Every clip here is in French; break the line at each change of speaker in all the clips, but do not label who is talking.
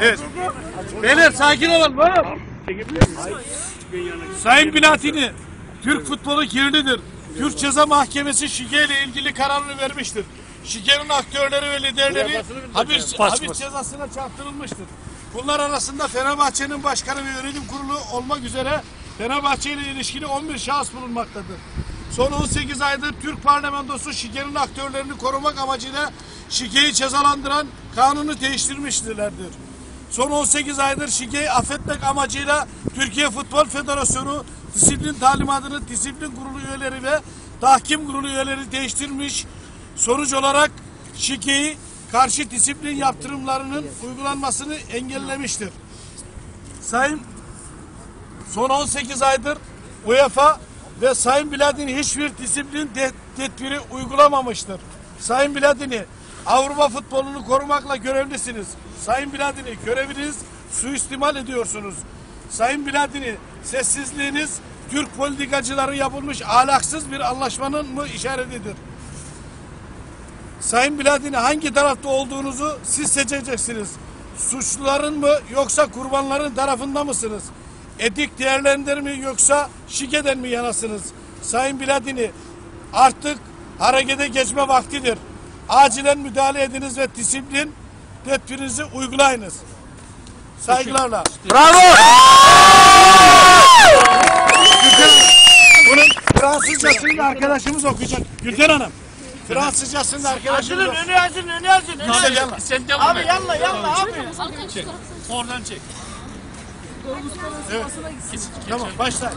Evet. Beyler sakin olalım oğlum. Sayın Bilatini, Türk futbolu kirlidir. Türk Ceza Mahkemesi şike ile ilgili kararını vermiştir. Şikenin aktörleri ve liderleri hapis, hapis cezasına çarptırılmıştır. Bunlar arasında Fenerbahçe'nin başkanı ve yönetim kurulu olmak üzere Fenerbahçe ile ilişkili 11 şahıs bulunmaktadır. Son 18 aydır Türk parlamentosu şikenin aktörlerini korumak amacıyla şikeyi cezalandıran kanunu değiştirmişlerdir. Son 18 aydır şikeyi affetmek amacıyla Türkiye Futbol Federasyonu disiplin talimatını disiplin kurulu üyeleri ve tahkim kurulu üyeleri değiştirmiş. Sonuç olarak şikeyi karşı disiplin yaptırımlarının uygulanmasını engellemiştir. Sayın son 18 aydır UEFA ve Sayın Biladini hiçbir disiplin te- tedbiri uygulamamıştır. Sayın Biladini Avrupa futbolunu korumakla görevlisiniz. Sayın Biladini göreviniz suistimal ediyorsunuz. Sayın Biladini sessizliğiniz Türk politikacıları yapılmış ahlaksız bir anlaşmanın mı işaretidir? Sayın Biladini hangi tarafta olduğunuzu siz seçeceksiniz. Suçluların mı yoksa kurbanların tarafında mısınız? Etik değerlendir mi yoksa şikeden mi yanasınız? Sayın Biladini artık harekete geçme vaktidir. Acilen müdahale ediniz ve disiplin tedbirinizi uygulayınız. Saygılarla. Bunun Fransızcasını da arkadaşımız okuyacak. Gülten Hanım. Fransızcasını da arkadaşımız okuyacak.
önü yazın, önü yazın. önü
devam
Abi
et.
yalla yalla abi.
Oradan çek. Evet. Tamam başla.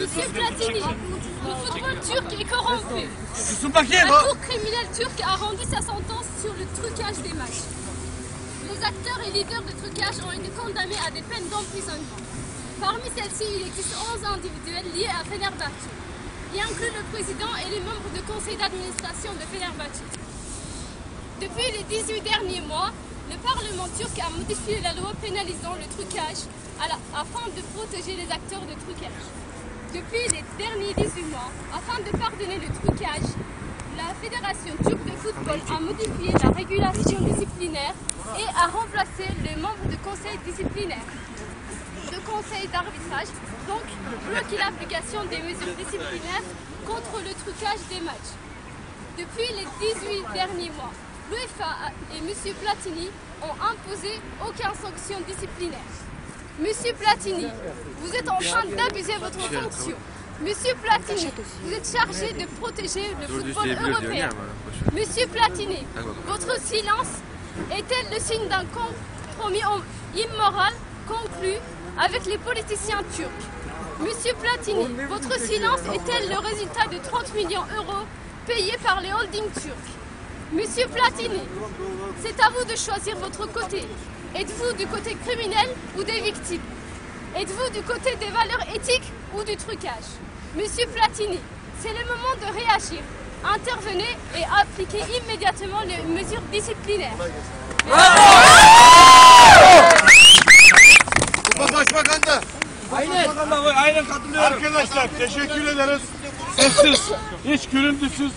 Monsieur Platini, le football turc est corrompu.
Susun bakayım.
La
o-
cour criminelle turque a rendu sa sentence sur le trucage des matchs. Les acteurs et leaders de trucage ont été condamnés à des peines d'emprisonnement. Parmi celles-ci, il existe 11 individuels liés à Fenerbahçe, y inclut le président et les membres du conseil d'administration de Fenerbahçe. Depuis les 18 derniers mois, le Parlement turc a modifié la loi pénalisant le trucage afin de protéger les acteurs de trucage. Depuis les derniers 18 mois, afin de pardonner le trucage, la Fédération turque de football a modifié la régulation disciplinaire et a remplacé les membres du conseil disciplinaire. Le conseil d'arbitrage donc bloque l'application des mesures disciplinaires contre le trucage des matchs. Depuis les 18 derniers mois, l'UEFA et M. Platini ont imposé aucune sanction disciplinaire. Monsieur Platini, vous êtes en train d'abuser votre fonction. Monsieur Platini, vous êtes chargé de protéger le football européen. Monsieur Platini, votre silence est-elle le signe d'un compromis immoral conclu avec les politiciens turcs? Monsieur Platini, votre silence est-elle le résultat de 30 millions d'euros payés par les holdings turcs? Monsieur Platini, c'est à vous de choisir votre côté. Êtes-vous du côté criminel ou des victimes? Êtes-vous du côté des valeurs éthiques ou du trucage? Monsieur Platini, c'est le moment de réagir. Intervenez et appliquez immédiatement les mesures disciplinaires.
Başbakan da.
Aynen katılıyorum.
Arkadaşlar teşekkür ederiz. Sessiz, hiç gürültüsüz